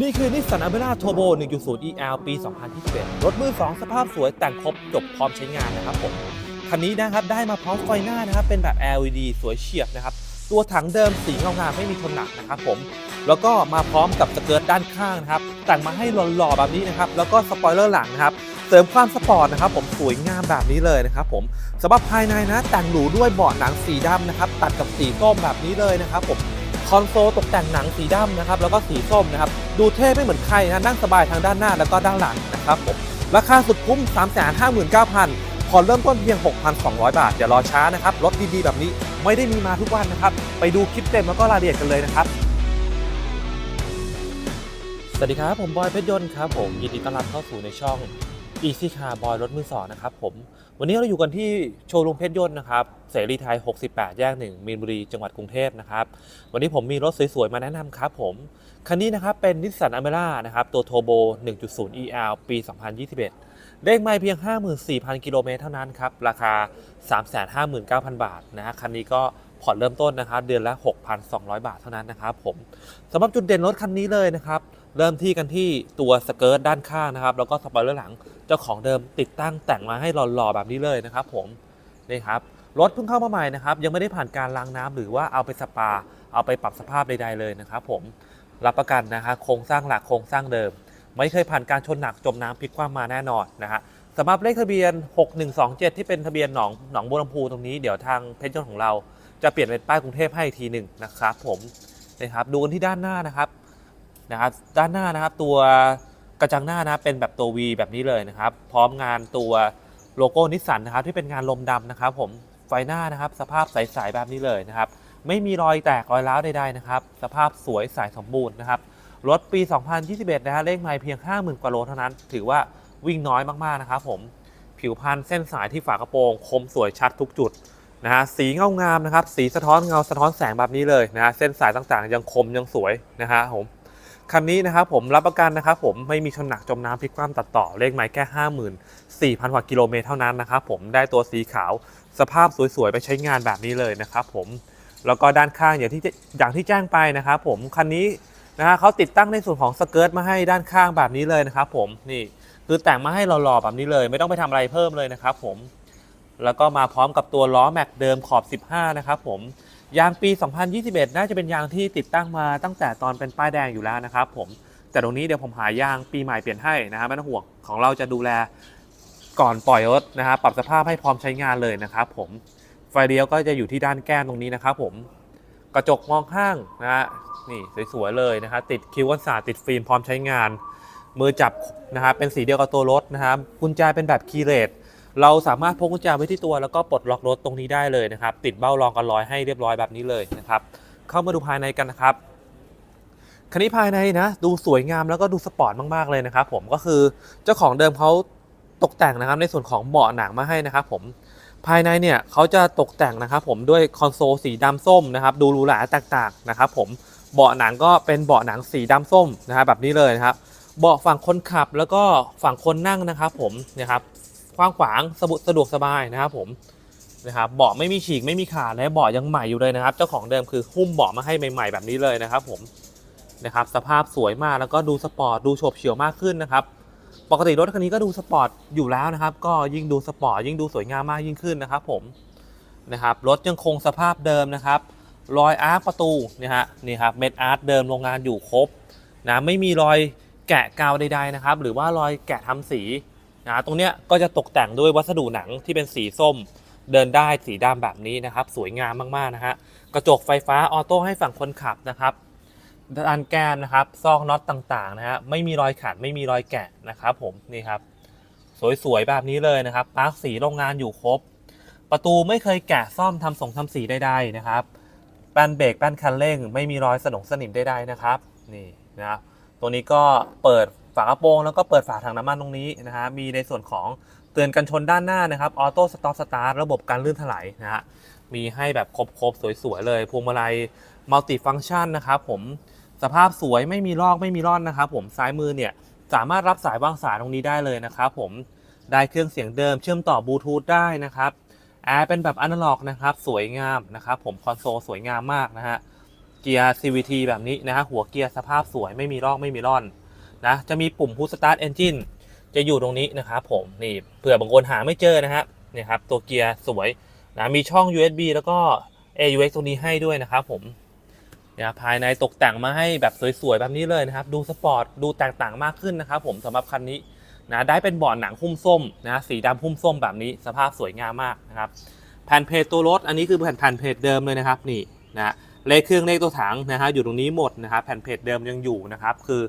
นี่คือนิสสันอเมร่าโทโบ1.0 EL ปี 2021 รถมือ 2 สภาพสวยแต่งครบจบพร้อมใช้งานนะครับผม คันนี้นะครับได้มาพร้อมไฟหน้านะครับ เป็นแบบ LED สวยเฉียบนะครับ ตัวถังเดิมสีเงางามไม่มีชนหนักนะครับผม แล้วก็มาพร้อมกับสเกิร์ตด้านข้างนะครับ แต่งมาให้หล่อๆแบบนี้นะครับ แล้วก็สปอยเลอร์หลังนะครับ เสริมความสปอร์ตนะครับผมสวยงามแบบนี้เลยนะครับผมสำหรับภายในนะแต่งหรูด้วยเบาะหนังสีดำนะครับ ตัดกับสีส้มแบบนี้เลยนะครับผม อนโซลตกแต่งหนังสีดำนะครับแล้วก็สีส้มนะครับดูเท่ไม่เหมือนใครนะนั่งสบายทางด้านหน้าแล้วก็ด้านหลังนะครับผมราคาสุดคุ้ม 359,000ผ่อนเริ่มต้นเพียง 6,200 บาท อย่ารอช้านะครับรถดีๆแบบนี้ไม่ได้มีมาทุกวันนะครับไปดูคลิปเต็มแล้วก็รายละเอียดกันเลยนะครับสวัสดีครับผมบอยเพชรยนต์ครับผมยินดีต้อนรับเข้าสู่ในช่อง Easy Car Boy รถมือสองนะครับผม วันนี้เราอยู่กันที่โชว์รูมเพชรยนต์นะครับ เสรีไทย 68 แยกหนึ่งมีนบุรี จังหวัดกรุงเทพนะครับ วันนี้ผมมีรถสวยๆ มาแนะนำครับผม คันนี้นะครับเป็นนิสสันอเมร่านะครับ ตัวโทโบ 1.0 EL ปี 2021เลขไม่เพียง 54,000 กิโลเมตรเท่านั้นครับ ราคา 359,000 บาทนะฮะคันนี้ก็ผ่อนเริ่มต้นนะครับ เดือนละ 6,200 บาทเท่านั้นนะครับผมสำหรับจุดเด่นรถคันนี้เลยนะครับ เริ่มที่กันที่ตัวสเกิร์ตด้านข้างนะครับ แล้วก็สปอยเลอร์หลังเจ้าของเดิมติดตั้งแต่งมาให้หล่อๆแบบนี้เลยนะครับ ผมนี่ครับรถเพิ่งเข้ามาใหม่นะครับ ยังไม่ได้ผ่านการล้างน้ำหรือว่าเอาไปสปา เอาไปปรับสภาพใดๆเลยนะครับ ผมรับประกันนะฮะโครงสร้างหลักโครงสร้างเดิม ไม่เคยผ่านการชนหนักจมน้ำพลิกคว่ำมาแน่นอนนะฮะสำหรับเลขทะเบียน 6127 ที่เป็นทะเบียนหนองหนองบัวลำพูตรงนี้เดี๋ยวทางเพชรยนของเราจะเปลี่ยนเป็นป้ายกรุงเทพให้อีกทีหนึ่งนะครับ ผมนะครับดูกันที่ด้านหน้านะครับ นะครับด้านหน้านะครับตัวกระจังหน้านะเป็นแบบตัว V แบบนี้เลยนะครับพร้อมงานตัวโลโก้นิสสันนะครับที่เป็นงานลมดำนะครับผมไฟหน้านะครับสภาพใสๆแบบนี้เลยนะครับไม่มีรอยแตกรอยร้าวใดๆนะครับสภาพสวยใสสมบูรณ์นะครับรถปี 2021 นะฮะเลขไมล์เพียง 50,000 กว่าโลเท่านั้น ถือว่าวิ่งน้อยมากๆนะครับผมผิวพรรณเส้นสายที่ฝากระโปรงคมสวยชัดทุกจุดนะฮะสีเงางามนะครับสีสะท้อนเงาสะท้อนแสงแบบนี้เลยนะฮะเส้นสายต่างๆ ยังคมยังสวยนะฮะผม คันนี้นะครับผมรับประกันนะครับผมไม่มีชนหนักจมน้ำพลิกคว่ำตัดต่อเลขไมล์แค่ 54,000กว่ากิโลเมตรเท่านั้นนะครับผมได้ตัวสีขาวสภาพสวยๆ ไปใช้งานแบบนี้เลยนะครับผมแล้วก็ด้านข้างอย่างที่อย่างที่แจ้งไปนะครับผมคันนี้นะฮะเขาติดตั้งในส่วนของสเกิร์ตมาให้ด้านข้างแบบนี้เลยนะครับผมนี่คือแต่งมาให้หล่อๆแบบนี้เลย ไม่ต้องไปทำอะไรเพิ่มเลยนะครับผมแล้วก็มาพร้อมกับตัวล้อแม็กเดิมขอบ 15 นะครับผม ยางปี 2021 น่าจะเป็นยางที่ติดตั้งมาตั้งแต่ตอนเป็นป้ายแดงอยู่แล้วนะครับผม แต่ตรงนี้เดี๋ยวผมหายางปีใหม่เปลี่ยนให้นะครับไม่ต้องห่วงของเราจะดูแลก่อนปล่อยรถนะฮะปรับสภาพให้พร้อมใช้งานเลยนะครับผม ไฟเลี้ยวก็จะอยู่ที่ด้านแก้มตรงนี้นะครับผม กระจกมองข้างนะฮะนี่สวยๆเลยนะฮะติดคิวกันศาติดฟิล์มพร้อมใช้งาน มือจับนะฮะเป็นสีเดียวกับตัวรถนะครับกุญแจเป็นแบบคีย์เลส เราสามารถพกกุญแจไว้ที่ตัวแล้วก็ปลดล็อกรถตรงนี้ได้เลยนะครับ ติดเบ้ารองกันร้อยให้เรียบร้อยแบบนี้เลยนะครับ เข้ามาดูภายในกันนะครับคันนี้ภายในนะ ดูสวยงามแล้วก็ดูสปอร์ตมากๆเลยนะครับ ผมก็คือเจ้าของเดิมเขาตกแต่งนะครับในส่วนของเบาะหนังมาให้นะครับ ผมภายในเนี่ยเขาจะตกแต่งนะครับ ผมด้วยคอนโซลสีดำส้มนะครับดูหรูหราต่างๆนะครับ ผมเบาะหนังก็เป็นเบาะหนังสีดำส้มนะครับแบบนี้เลยนะครับเบาะฝั่งคนขับแล้วก็ฝั่งคนนั่งนะครับ ผมนะครับ ว้างขวางสะสะดวกสบายนะครับผมนะครับเบาะไม่มีฉีกไม่มีขาดและเบาะยังใหม่อยู่เลยนะครับ เจ้าของเดิมคือหุ้มเบาะมาให้ใหม่ ๆ แบบนี้เลยนะครับ ผมนะครับสภาพสวยมากแล้วก็ดูสปอร์ตดูโฉบเฉี่ยวมากขึ้นนะครับปกติรถคันนี้ก็ดูสปอร์ตอยู่แล้วนะครับ ก็ยิ่งดูสปอร์ตยิ่งดูสวยงามมากยิ่งขึ้นนะครับ ผมนะครับรถยังคงสภาพเดิมนะครับรอยอาร์คประตูนี่ฮะนี่ครับเม็ดอาร์ตเดิมโรงงานอยู่ครบนะไม่มีรอยแกะกาวใดๆนะครับ หรือว่ารอยแกะทำสี นะตรงเนี้ยก็จะตกแต่งด้วยวัสดุหนังที่เป็นสีส้มเดินได้สีดำแบบนี้นะครับ สวยงามมากๆนะฮะกระจกไฟฟ้าออโต้ให้ฝั่งคนขับนะครับด้านแก้มนะครับ ซอกน็อตต่างๆนะฮะไม่มีรอยขาดไม่มีรอยแกะนะครับผมนี่ครับ สวยๆแบบนี้เลยนะครับปาร์คสีโรงงานอยู่ครบ ประตูไม่เคยแกะซ่อมทำส่งทำสีใดๆนะครับแป้นเบรกแป้นคันเร่ง ไม่มีรอยสนองสนิมใดๆนะครับ นี่นะครับตัวนี้ก็เปิด ฝากระโปรงแล้วก็เปิดฝาถังน้ำมันตรงนี้นะฮะมีในส่วนของเตือนกันชนด้านหน้านะครับออโต้สต็อปสตาร์ทระบบการลื่นถลายนะฮะมีให้แบบครบๆสวยๆเลยพวงมาลัยมัลติฟัง c t ชันนะครับผมสภาพสวยไม่มีลอกไม่มีร่อนนะครับผมซ้ายมือเนี่ยสามารถรับสายวางสายตรงนี้ได้เลยนะครับผมได้เครื่องเสียงเดิมเชื่อมต่อบลูทูธได้นะครับแอร์เป็นแบบอนาล็อกนะครับสวยงามนะครับผมคอนโซลสวยงามมากนะฮะเกียร์ CVT แบบนี้นะฮะหัวเกียร์สภาพสวยไม่มีร่องไม่มีร่อน นะจะมีปุ่ม Push Start Engine จะอยู่ตรงนี้นะครับผมนี่เผื่อบางคนหาไม่เจอนะฮะเนี่ครับตัวเกียร์สวยนะมีช่อง USB แล้วก็ AUX ตรงนี้ให้ด้วยนะครับผมเนี่ยภายในตกแต่งมาให้แบบสวยๆ แบบนี้เลยนะครับ ดูสปอร์ตดูแตกต่างมากขึ้นนะครับผมสำหรับคันนี้นะได้เป็นเบาะหนังหุ้มส้มนะสีดำหุ้มส้มแบบนี้สภาพสวยงามมากนะครับแผ่นเพจตัวรถอันนี้คือแผ่นแผ่นเพจเดิมเลยนะครับนี่นะเลขเครื่องเลขตัวถังนะฮะอยู่ตรงนี้หมดนะครับแผ่นเพจเดิมยังอยู่นะครับ คือ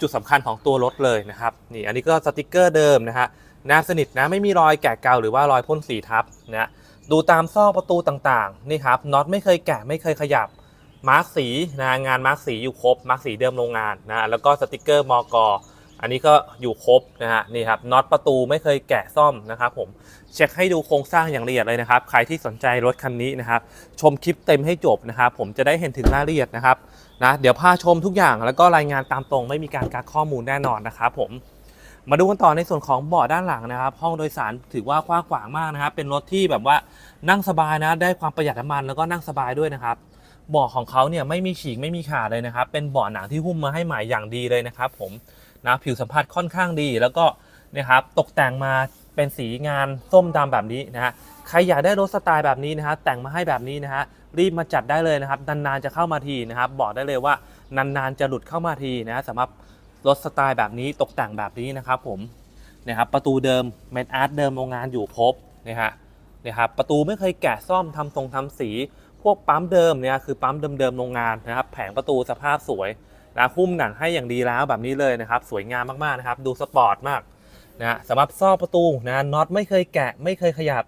จุดสำคัญของตัวรถเลยนะครับนี่อันนี้ก็สติกเกอร์เดิมนะฮะน้าสนิทนะไม่มีรอยแกะเกาหรือว่ารอยพ่นสีทับนะดูตามซอกประตูต่างๆนี่ครับน็อตไม่เคยแกะไม่เคยขยับมาร์กสีนะงานมาร์กสีอยู่ครบมาร์กสีเดิมโรงงานนะแล้วก็สติกเกอร์มอกอันนี้ก็อยู่ครบนะฮะนี่ครับน็อตประตูไม่เคยแกะซ่อมนะครับผมเช็คให้ดูโครงสร้างอย่างละเอียดเลยนะครับใครที่สนใจรถคันนี้นะครับชมคลิปเต็มให้จบนะครับผมจะได้เห็นถึงรายละเอียดนะครับ นะเดี๋ยวพาชมทุกอย่างแล้วก็รายงานตามตรงไม่มีการกักข้อมูลแน่นอนนะครับผมมาดูกันต่อในส่วนของเบาะด้านหลังนะครับ ห้องโดยสารถือว่ากว้างขวางมากนะครับ เป็นรถที่แบบว่านั่งสบายนะ ได้ความประหยัดน้ำมันแล้วก็นั่งสบายด้วยนะครับเบาะของเขาเนี่ยไม่มีฉีกไม่มีขาดเลยนะครับ เป็นเบาะหนังที่หุ้มมาให้ใหม่อย่างดีเลยนะครับ ผมนะผิวสัมผัสค่อนข้างดี แล้วก็นะครับตกแต่งมาเป็นสีงานส้มดำแบบนี้นะฮะใครอยากได้รถสไตล์แบบนี้นะฮะแต่งมาให้แบบนี้นะฮะ รีบมาจัดได้เลยนะครับ นานๆจะเข้ามาทีนะครับ บอกได้เลยว่านานๆจะหลุดเข้ามาทีนะสำหรับรถสไตล์แบบนี้ตกแต่งแบบนี้นะครับผมนะครับประตูเดิมเมนอาร์ตเดิมโรงงานอยู่ครบนะฮะนะครับประตูไม่เคยแกะซ่อมทำทรงทำสี พวกปั๊มเดิมเนี่ยคือปั๊มเดิมๆโรงงานนะครับ แผงประตูสภาพสวยนะหุ้มหนังให้อย่างดีแล้วแบบนี้เลยนะครับ สวยงามมากๆนะครับ ดูสปอร์ตมากนะสำหรับซ่อประตูนะน็อตไม่เคยแกะไม่เคยขยับ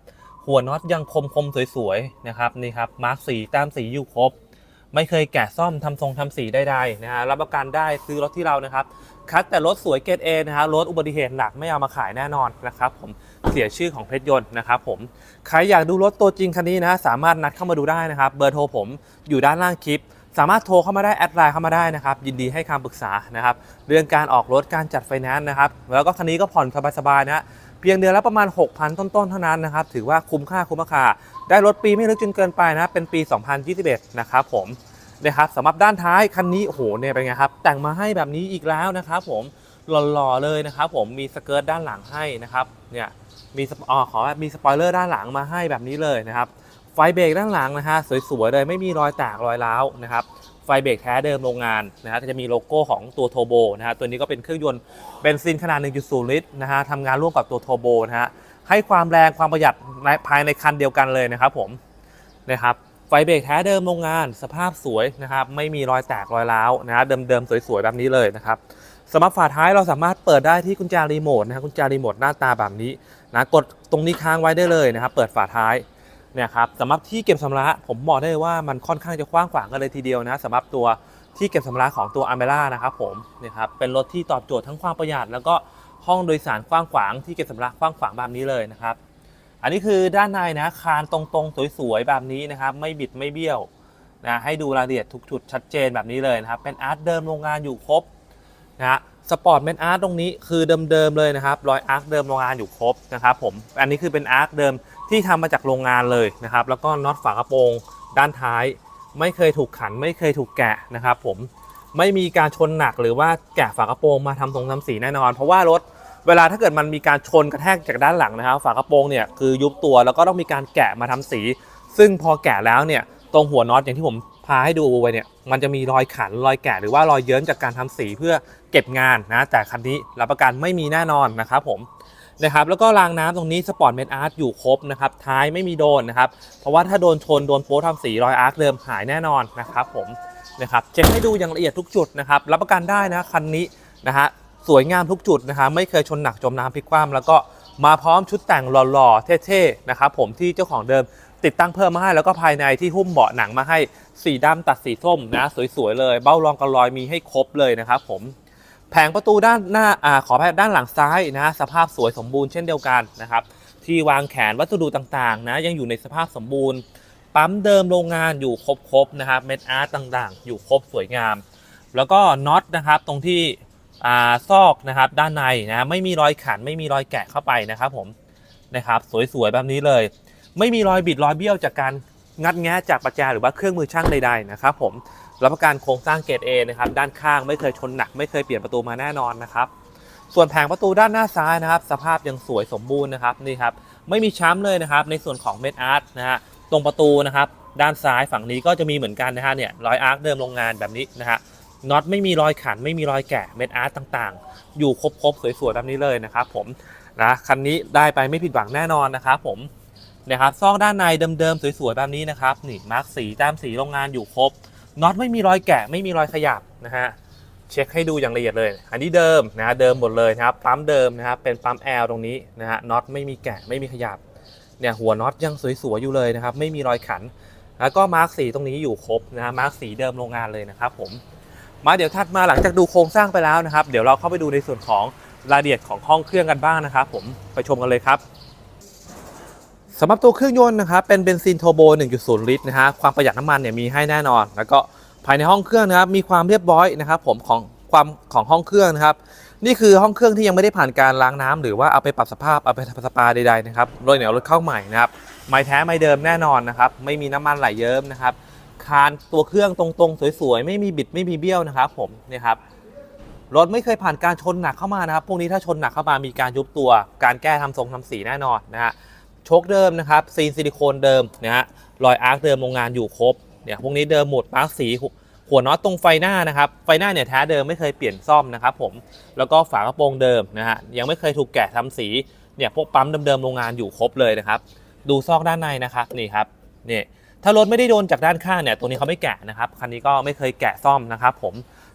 หัวน็อตยังคมคมสวยๆนะครับนี่ครับมาร์คสีตามสีอยู่ครบ ไม่เคยแกะซ่อมทำทรงทำสีใดๆนะฮะรับประกันได้ซื้อรถที่เรานะครับคัดแต่รถสวยเกรดเอนะฮะรถอุบัติเหตุหนักไม่เอามาขายแน่นอนนะครับผมเสียชื่อของเพชรยนต์นะครับผมใครอยากดูรถตัวจริงคันนี้นะสามารถนัดเข้ามาดูได้นะครับ เบอร์โทรผมอยู่ด้านล่างคลิป สามารถโทรเข้ามาได้แอดไลน์เข้ามาได้นะครับ ยินดีให้คำปรึกษานะครับ เรื่องการออกรถการจัดไฟแนนซ์นะครับ แล้วก็คันนี้ก็ผ่อนสบายๆนะฮะเพียงเดือนละประมาณ 6,000 ต้นๆ เท่านั้นนะครับ ถือว่าคุ้มค่าคุ้มราคา ได้รถปีไม่ลึกจนเกินไปนะเป็นปี 2021 นะครับผมนะครับสำหรับด้านท้ายคันนี้โอ้โหเนี่ยเป็นไงครับ แต่งมาให้แบบนี้อีกแล้วนะครับผมหล่อๆเลยนะครับผมมีสเกิร์ตด้านหลังให้นะครับเนี่ยมีสปอ๋อขอมีสปอยเลอร์ด้านหลังมาให้แบบนี้เลยนะครับ ไฟเบรกด้านหลังนะฮะสวยๆเลยไม่มีรอยแตกรอยร้าวนะครับไฟเบรกแท้เดิมโรงงานนะฮะจะมีโลโก้ของตัวโทโบนะฮะตัวนี้ก็เป็นเครื่องยนต์เบนซินขนาด 1.0 ลิตรนะฮะทำงานร่วมกับตัวโทโบนะฮะให้ความแรงความประหยัดภายในคันเดียวกันเลยนะครับผมนะครับไฟเบรกแท้เดิมโรงงาน สภาพสวยนะครับไม่มีรอยแตกรอยร้าวนะฮะเดิมๆสวยๆแบบนี้เลยนะครับสำหรับฝาท้ายเราสามารถเปิดได้ที่กุญแจรีโมทนะฮะกุญแจรีโมทหน้าตาแบบนี้นะกดตรงนี้ค้างไว้ได้เลยนะครับเปิดฝาท้าย เนี่ยครับสำหรับที่เก็บสัมภาระผมบอกได้เลยว่ามันค่อนข้างจะกว้างขวางกันเลยทีเดียวนะสำหรับตัวที่เก็บสัมภาระของตัวอเมร่านะครับผมเนี่ยครับเป็นรถที่ตอบโจทย์ทั้งความประหยัด แล้วก็ห้องโดยสารกว้างขวางที่เก็บสัมภาระกว้างขวางแบบนี้เลยนะครับ อันนี้คือด้านในนะคานตรงๆสวยๆแบบนี้นะครับ ไม่บิดไม่เบี้ยวนะให้ดูรายละเอียดทุกจุดชัดเจนแบบนี้เลยนะครับเป็นอาร์ตเดิมโรงงานอยู่ครบ นะฮะสปอร์ตเป็นอาร์ตตรงนี้คือเดิมๆเลยนะครับรอยอาร์คเดิมโรงงานอยู่ครบนะครับผมอันนี้คือเป็นอาร์คเดิมที่ทำมาจากโรงงานเลยนะครับแล้วก็น็อตฝากระโปรงด้านท้าย ไม่เคยถูกขัน ไม่เคยถูกแกะนะครับผมไม่มีการชนหนักหรือว่าแกะฝากระโปรงมาทำทรงทำสีแน่นอน เพราะว่ารถเวลาถ้าเกิดมันมีการชนกระแทกจากด้านหลังนะครับ ฝากระโปรงเนี่ยคือยุบตัวแล้วก็ต้องมีการแกะมาทำสี ซึ่งพอแกะแล้วเนี่ย ตรงหัวน็อตอย่างที่ผมพาให้ดูไว้เนี่ยมันจะมีรอยขันรอยแกะหรือว่ารอยเยิ้มจากการทำสีเพื่อเก็บงานนะ แต่คันนี้รับประกันไม่มีแน่นอนนะครับผมนะครับแล้วก็รางน้ำตรงนี้สปอร์ตเมดอาร์ตอยู่ครบนะครับท้ายไม่มีโดนนะครับเพราะว่าถ้าโดนชนโดนโป๊ทำสีรอยอาร์คเดิมหายแน่นอนนะครับผมนะครับเช็คให้ดูอย่างละเอียดทุกจุดนะครับรับประกันได้นะคันนี้นะฮะสวยงามทุกจุดนะครับไม่เคยชนหนักจมน้ำพลิกคว่ำแล้วก็มาพร้อมชุดแต่งหล่อๆเท่ๆนะครับผมที่เจ้าของเดิม ติดตั้งเพิ่มมาให้แล้วก็ภายในที่หุ้มเบาะหนังมาให้สีดำตัดสีส้มนะสวยๆเลย เบ้ารองกระลอยมีให้ครบเลยนะครับผมแผงประตูด้านหน้าอขอแพทด้านหลังซ้ายนะสภาพสวยสมบูรณ์เช่นเดียวกันนะครับที่วางแขนวัสดุต่างๆนะยังอยู่ในสภาพสมบูรณ์ ปั๊มเดิมโรงงานอยู่ครบๆนะครับเม็ดอาร์ตต่างๆ อยู่ครบสวยงาม แล้วก็น็อตนะครับตรงที่อ่าซอกนะครับด้านในนะไม่มีรอยขันไม่มีรอยแกะเข้าไปนะครับผมนะครับสวยๆแบบนี้เลย ไม่มีรอยบิดรอยเบี้ยวจากการงัดแงะจากประแจหรือว่าเครื่องมือช่างใดๆนะครับผมรับประกันโครงสร้างเกรด A นะครับด้านข้างไม่เคยชนหนัก ไม่เคยเปลี่ยนประตูมาแน่นอนนะครับส่วนแผงประตูด้านหน้าซ้ายนะครับ สภาพยังสวยสมบูรณ์นะครับนี่ครับไม่มีช้ำเลยนะครับในส่วนของเม็ดอาร์ตนะฮะตรงประตูนะครับด้านซ้ายฝั่งนี้ก็จะมีเหมือนกันนะฮะเนี่ยรอยอาร์คเดิมโรงงานแบบนี้นะฮะน็อตไม่มีรอยขันไม่มีรอยแกะเม็ดอาร์ตต่างๆ อยู่ครบๆสวยๆแบบนี้เลยนะครับผมนะคันนี้ได้ไปไม่ผิดหวังแน่นอนนะครับผม นะครับซอกด้านในเดิมๆสวยๆแบบนี้นะครับนี่มาร์กสีต้มสีโรงงานอยู่ครบน็อตไม่มีรอยแกะไม่มีรอยขยับนะฮะเช็คให้ดูอย่างละเอียดเลย อันนี้เดิมนะฮะเดิมหมดเลยนะครับปั๊มเดิมนะครับเป็นปั๊มแอลตรงนี้นะฮะน็อตไม่มีแกะไม่มีขยับเนี่ยหัวน็อตยังสวยๆอยู่เลยนะครับไม่มีรอยขัน แล้วก็มาร์กสีตรงนี้อยู่ครบนะฮะมาร์กสีเดิมโรงงานเลยนะครับผมมาเดี๋ยวถัดมาหลังจากดูโครงสร้างไปแล้วนะครับ เดี๋ยวเราเข้าไปดูในส่วนของรายละเอียดของห้องเครื่องกันบ้างนะครับ ผมไปชมกันเลยครับ สำหรับตัวเครื่องยนต์นะครับเป็นเบนซินโทโบ 1.0 ลิตรนะฮะความประหยัดน้ำมันเนี่ยมีให้แน่นอน แล้วก็ภายในห้องเครื่องนะครับมีความเรียบร้อยนะครับผมของความของห้องเครื่องนะครับนี่คือห้องเครื่องที่ยังไม่ได้ผ่านการล้างน้ำหรือว่าเอาไปปรับสภาพเอาไปทำสปาใดๆนะครับโดยเหนียวรถเข้าใหม่นะครับไม้แท้ไม้เดิมแน่นอนนะครับไม่มีน้ำมันไหลเยิ้มนะครับคานตัวเครื่องตรงๆ สวยๆ ไม่มีบิดไม่มีเบี้ยวนะครับผมเนี่ยครับรถไม่เคยผ่านการชนหนักเข้ามานะครับพวกนี้ถ้าชนหนักเข้ามามีการยุบตัว การแก้ทำทรงทำสีแน่นอนนะฮะ ชคเดิมนะครับซีนซิลิโคนเดิมนะฮะรอยอาร์คเดิมโรงงานอยู่ครบเนี่ยพวกนี้เดิมหมดมาร์กสีหัวน็อตตรงไฟหน้านะครับไฟหน้าเนี่ยแท้เดิมไม่เคยเปลี่ยนซ่อมนะครับผมแล้วก็ฝากระโปรงเดิมนะฮะยังไม่เคยถูกแกะทำสีเนี่ยพวกปั๊มเดิมๆโรงงานอยู่ครบเลยนะครับดูซอกด้านในนะครับนี่ครับนี่ถ้ารถไม่ได้โดนจากด้านข้างเนี่ยตัวนี้เขาไม่แกะนะครับคันนี้ก็ไม่เคยแกะซ่อมนะครับผม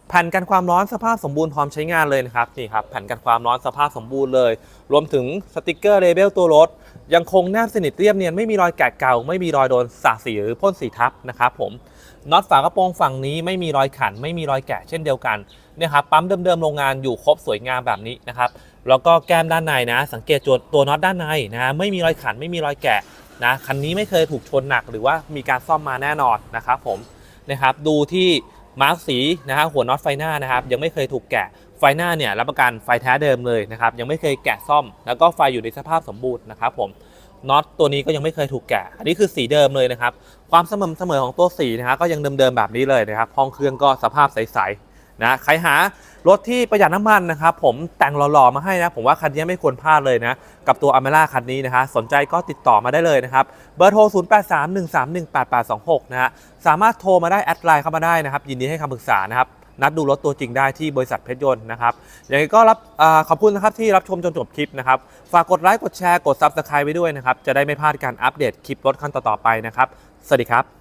แผ่นกันความร้อนสภาพสมบูรณ์พร้อมใช้งานเลยนะครับนี่ครับแผ่นกันความร้อนสภาพสมบูรณ์เลย รวมถึงสติกเกอร์เลเบลตัวรถ ยังคงแนบสนิทเรียบเนียนไม่มีรอยแกะเก่า ไม่มีรอยโดนสาสีหรือพ่นสีทับนะครับผมน็อตฝากระโปรงฝั่งนี้ไม่มีรอยขัน ไม่มีรอยแกะเช่นเดียวกันเนี่ยครับปั๊มเดิมๆโรงงานอยู่ครบสวยงามแบบนี้นะครับแล้วก็แก้มด้านในนะ สังเกตตัวตัวน็อตด้านในนะไม่มีรอยขันไม่มีรอยแกะนะคันนี้ไม่เคยถูกชนหนักหรือว่ามีการซ่อมมาแน่นอนนะครับผมนะครับดูที่มาร์กสีนะฮะหัวน็อตไฟหน้านะครับยังไม่เคยถูกแกะ ไฟหน้าเนี่ยรับประกันไฟแท้เดิมเลยนะครับยังไม่เคยแกะซ่อม แล้วก็ไฟอยู่ในสภาพสมบูรณ์นะครับผมน็อตตัวนี้ก็ยังไม่เคยถูกแกะ อันนี้คือสีเดิมเลยนะครับ ความสม่ำเสมอของตัวสีนะฮะก็ยังเดิมๆแบบนี้เลยนะครับห้องเครื่องก็สภาพใสๆนะใครหารถที่ประหยัดน้ำมันนะครับผมแต่งหล่อๆมาให้นะ ผมว่าคันนี้ไม่ควรพลาดเลยนะ กับตัวอเมร่าคันนี้นะฮะสนใจก็ติดต่อมาได้เลยนะครับ เบอร์โทร 0831318826 นะฮะสามารถโทรมาได้แอดไลน์เข้ามาได้นะครับ ยินดีให้คำปรึกษานะครับ นัดดูรถตัวจริงได้ที่บริษัทเพชรยนต์นะครับอย่างไรก็รับอขอบคุณนะครับที่รับชมจนจบคลิปนะครับฝากกดไลค์กดแชร์กด Subscribe ไว้ด้วยนะครับจะได้ไม่พลาดการอัปเดตคลิปรถคันต่อๆไปนะครับสวัสดีครับ